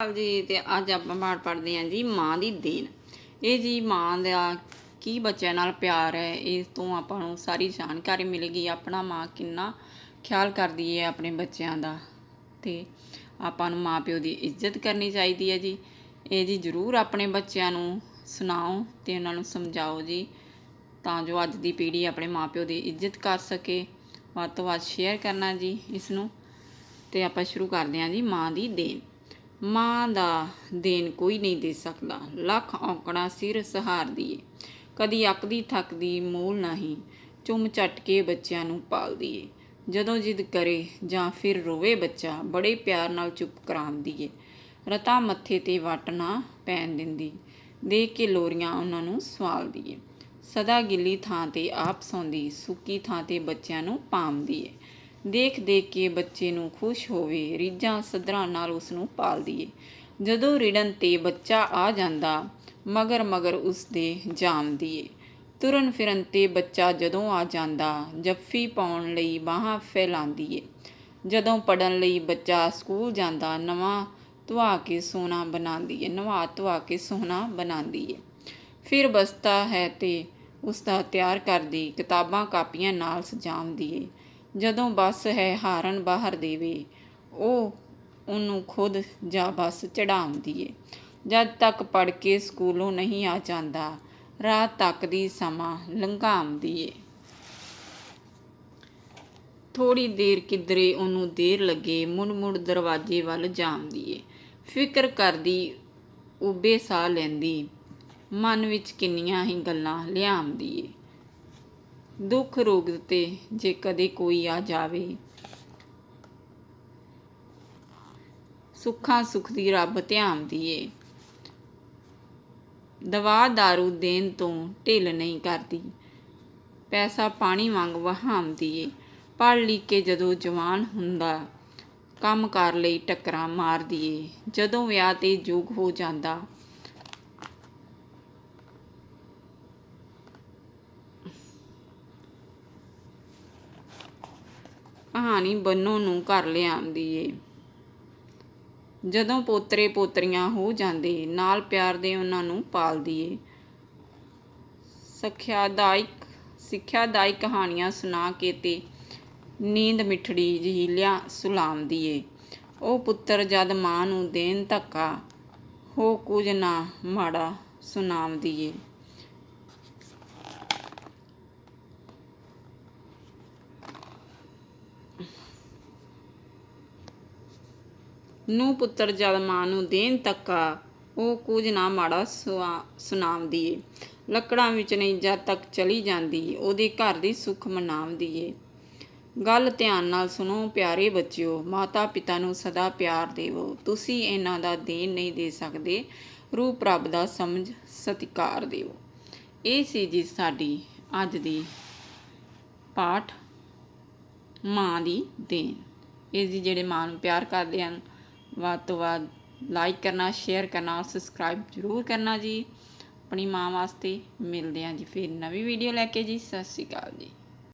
ਸਾਹਿਬ ਜੀ ਤੇ ਅੱਜ ਆਪਾਂ ਪਾਠ ਪੜ੍ਹਦੇ ਹਾਂ ਜੀ ਮਾਂ ਦੀ ਦੇਣ। ਇਹ ਜੀ ਮਾਂ ਦਾ ਕੀ ਬੱਚਿਆਂ ਨਾਲ ਪਿਆਰ ਹੈ, ਇਸ ਤੋਂ ਆਪਾਂ ਨੂੰ ਸਾਰੀ ਜਾਣਕਾਰੀ ਮਿਲੇਗੀ ਆਪਣਾ ਮਾਂ ਕਿੰਨਾ ਖਿਆਲ ਕਰਦੀ ਹੈ ਆਪਣੇ ਬੱਚਿਆਂ ਦਾ ਤੇ ਆਪਾਂ ਨੂੰ ਮਾਂ ਪਿਓ ਦੀ ਇੱਜ਼ਤ ਕਰਨੀ ਚਾਹੀਦੀ ਹੈ ਜੀ। ਇਹ ਜੀ ਜ਼ਰੂਰ ਆਪਣੇ ਬੱਚਿਆਂ ਨੂੰ ਸੁਣਾਓ ਤੇ ਉਹਨਾਂ ਨੂੰ ਸਮਝਾਓ ਜੀ, ਤਾਂ ਜੋ ਅੱਜ ਦੀ ਪੀੜ੍ਹੀ ਆਪਣੇ ਮਾਂ ਪਿਓ ਦੀ ਇੱਜ਼ਤ ਕਰ ਸਕੇ। ਵੱਧ ਤੋਂ ਵੱਧ ਸ਼ੇਅਰ ਕਰਨਾ ਜੀ ਇਸ ਨੂੰ। ਤੇ ਆਪਾਂ ਸ਼ੁਰੂ ਕਰਦੇ ਹਾਂ ਜੀ ਮਾਂ ਦੀ ਦੇਣ। ਮਾਂ ਦਾ ਦੇਣ ਕੋਈ ਨਹੀਂ ਦੇ ਸਕਦਾ। ਲੱਖ ਔਂਕੜਾ ਸਿਰ ਸਹਾਰਦੀ ਏ ਕਦੀ ਅੱਕਦੀ ਥੱਕਦੀ ਮੂਲ ਨਹੀਂ ਚੁੰਮ ਚੱਟ ਕੇ ਬੱਚਿਆਂ ਨੂੰ ਪਾਲਦੀ ਏ ਜਦੋਂ ਜਿੱਦ ਕਰੇ ਜਾਂ ਫਿਰ ਰੋਵੇ ਬੱਚਾ, ਬੜੇ ਪਿਆਰ ਨਾਲ ਚੁੱਪ ਕਰਾਉਂਦੀ ਏ ਰਤਾ ਮੱਥੇ ਤੇ ਵੱਟ ਨਾ ਪੈਣ ਦਿੰਦੀ। ਦੇਖ ਕੇ ਲੋਰੀਆਂ ਉਹਨਾਂ ਨੂੰ ਸਵਾਲਦੀ ਏ ਸਦਾ ਗਿੱਲੀ ਥਾਂ ਤੇ ਆਪ ਸੌਂਦੀ, ਸੁੱਕੀ ਥਾਂ ਤੇ ਬੱਚਿਆਂ ਨੂੰ ਪਾਉਂਦੀ ਏ ਦੇਖ ਦੇਖ ਕੇ ਬੱਚੇ ਨੂੰ ਖੁਸ਼ ਹੋਵੇ, ਰੀਝਾਂ ਸਦਰਾਂ ਨਾਲ ਉਸ ਨੂੰ ਪਾਲਦੀ ਏ ਜਦੋਂ ਰਿੜਨ ਤੇ ਬੱਚਾ ਆ ਜਾਂਦਾ, ਮਗਰ ਮਗਰ ਉਸ ਦੇ ਜਾਮਦੀ ਏ ਤੁਰਨ ਫਿਰਨ ਤੇ ਬੱਚਾ ਜਦੋਂ ਆ ਜਾਂਦਾ, ਜੱਫੀ ਪਾਉਣ ਲਈ ਬਾਹਾਂ ਫੈਲਾਉਂਦੀ ਏ ਜਦੋਂ ਪੜਨ ਲਈ ਬੱਚਾ ਸਕੂਲ ਜਾਂਦਾ, ਨਵਾਂ ਧਵਾ ਕੇ ਸੋਨਾ ਬਣਾਉਂਦੀ ਏ ਨਵਾ ਧਵਾ ਕੇ ਸੋਨਾ ਬਣਾਉਂਦੀ ਏ ਫਿਰ ਬਸਤਾ ਹੈ ਤੇ ਉਸ ਦਾ ਤਿਆਰ ਕਰਦੀ ਕਿਤਾਬਾਂ ਕਾਪੀਆਂ ਨਾਲ ਸਜਾਉਂਦੀ ਏ ਜਦੋਂ ਬੱਸ ਹੈ ਹਾਰਨ ਬਾਹਰ ਦੇਵੇ ਉਹ ਉਹਨੂੰ ਖੁਦ ਜਾ ਬੱਸ ਚੜਾਉਂਦੀ ਏ। ਜਦ ਤੱਕ ਪੜ ਕੇ ਸਕੂਲੋਂ ਨਹੀਂ ਆ ਜਾਂਦਾ, ਰਾਤ ਤੱਕ ਦੀ ਸਮਾਂ ਲੰਘਾਉਂਦੀ ਏ। ਥੋੜੀ ਦੇਰ ਕਿਧਰੇ ਉਹਨੂੰ ਦੇਰ ਲੱਗੇ ਮੁੜ ਮੁੜ ਦਰਵਾਜ਼ੇ ਵੱਲ ਜਾਂਦੀ ਏ। ਫਿਕਰ ਕਰਦੀ, ਉਬੇ ਸਾਹ ਲੈਂਦੀ, ਮਨ ਵਿੱਚ ਕਿੰਨੀਆਂ ਹੀ ਗੱਲਾਂ ਲਿਆਉਂਦੀ ਏ। ਦੁੱਖ ਰੋਗ ਤੇ ਜੇ ਕਦੇ ਕੋਈ ਆ ਜਾਵੇ। ਸੁੱਖਾਂ ਸੁਖ ਦੀ ਰੱਬ ਧਿਆਉਂਦੀ ਦੀਏ। ਦਵਾ दारू ਦੇਣ ਤੋਂ ਢਿੱਲ ਨਹੀਂ ਕਰਦੀ। ਪੈਸਾ ਪਾਣੀ ਵਾਂਗ ਵਹਾਉਂਦੀ ਏ ਪੜ੍ਹ ਲਿਖ ਕੇ ਜਦੋਂ ਜਵਾਨ ਹੁੰਦਾ, ਕੰਮ ਕਰ ਲਈ ਟੱਕਰਾਂ ਮਾਰਦੀ ਏ ਜਦੋਂ ਵਿਆਹ ਤੇ ਯੁੱਗ ਹੋ ਜਾਂਦਾ ਕਹਾਣੀ ਬੰਨੋ ਨੂੰ ਘਰ ਲਿਆਉਂਦੀ ਏ। ਜਦੋਂ ਪੋਤਰੇ ਪੋਤਰੀਆਂ ਹੋ ਜਾਂਦੇ, ਨਾਲ ਪਿਆਰ ਦੇ ਉਹਨਾਂ ਨੂੰ ਪਾਲਦੀ ਏ। ਸਿੱਖਿਆਦਾਇਕ ਸਿੱਖਿਆਦਾਇਕ ਕਹਾਣੀਆਂ ਸੁਣਾ ਕੇ ਤੇ ਨੀਂਦ ਮਿੱਠੜੀ ਜਿਹੀ ਲਿਆ ਸੁਲਾਉਂਦੀ ਏ। ਉਹ ਪੁੱਤਰ ਜਦ ਮਾਂ ਨੂੰ ਦੇਣ ਧੱਕਾ, ਹੋ ਕੁਝ ਨਾ ਮਾੜਾ ਸੁਣਾਉਂਦੀ ਏ। ਨੂੰ ਪੁੱਤਰ ਜਦ ਮਾਂ ਨੂੰ ਦੇਣ ਤੱਕਾ ਉਹ ਕੁਝ ਨਾ ਮਾੜਾ ਸੁਆ- ਸੁਣਾਉਂਦੀ ਏ। ਲੱਕੜਾਂ ਵਿੱਚ ਨਹੀਂ ਜਦ ਤੱਕ ਚਲੀ ਜਾਂਦੀ, ਉਹਦੇ ਘਰ ਦੀ ਸੁੱਖ ਮਨਾਉਂਦੀ ਏ। ਗੱਲ ਧਿਆਨ ਨਾਲ ਸੁਣੋ ਪਿਆਰੇ ਬੱਚਿਓ ਮਾਤਾ ਪਿਤਾ ਨੂੰ ਸਦਾ ਪਿਆਰ ਦੇਵੋ। ਤੁਸੀਂ ਇਹਨਾਂ ਦਾ ਦੇਣ ਨਹੀਂ ਦੇ ਸਕਦੇ, ਰੂਪ ਰੱਬ ਦਾ ਸਮਝ, ਸਤਿਕਾਰ ਦਿਓ ਇਹ ਸੀ ਜੀ ਸਾਡੀ ਅੱਜ ਦੀ ਪਾਠ, ਮਾਂ ਦੀ ਦੇਣ। ਇਹ ਜੀ ਜਿਹੜੇ ਮਾਂ ਨੂੰ ਪਿਆਰ ਕਰਦੇ ਹਨ ਵੱਧ ਤੋਂ ਵੱਧ ਲਾਈਕ ਕਰਨਾ ਸ਼ੇਅਰ ਕਰਨਾ ਸਬਸਕ੍ਰਾਈਬ ਜ਼ਰੂਰ ਕਰਨਾ ਜੀ। ਆਪਣੀ ਮਾਂ ਵਾਸਤੇ ਮਿਲਦੇ ਹਾਂ ਜੀ, ਫਿਰ ਨਵੀਂ ਵੀਡੀਓ ਲੈ ਕੇ ਜੀ। ਸਤਿ ਸ਼੍ਰੀ ਅਕਾਲ ਜੀ।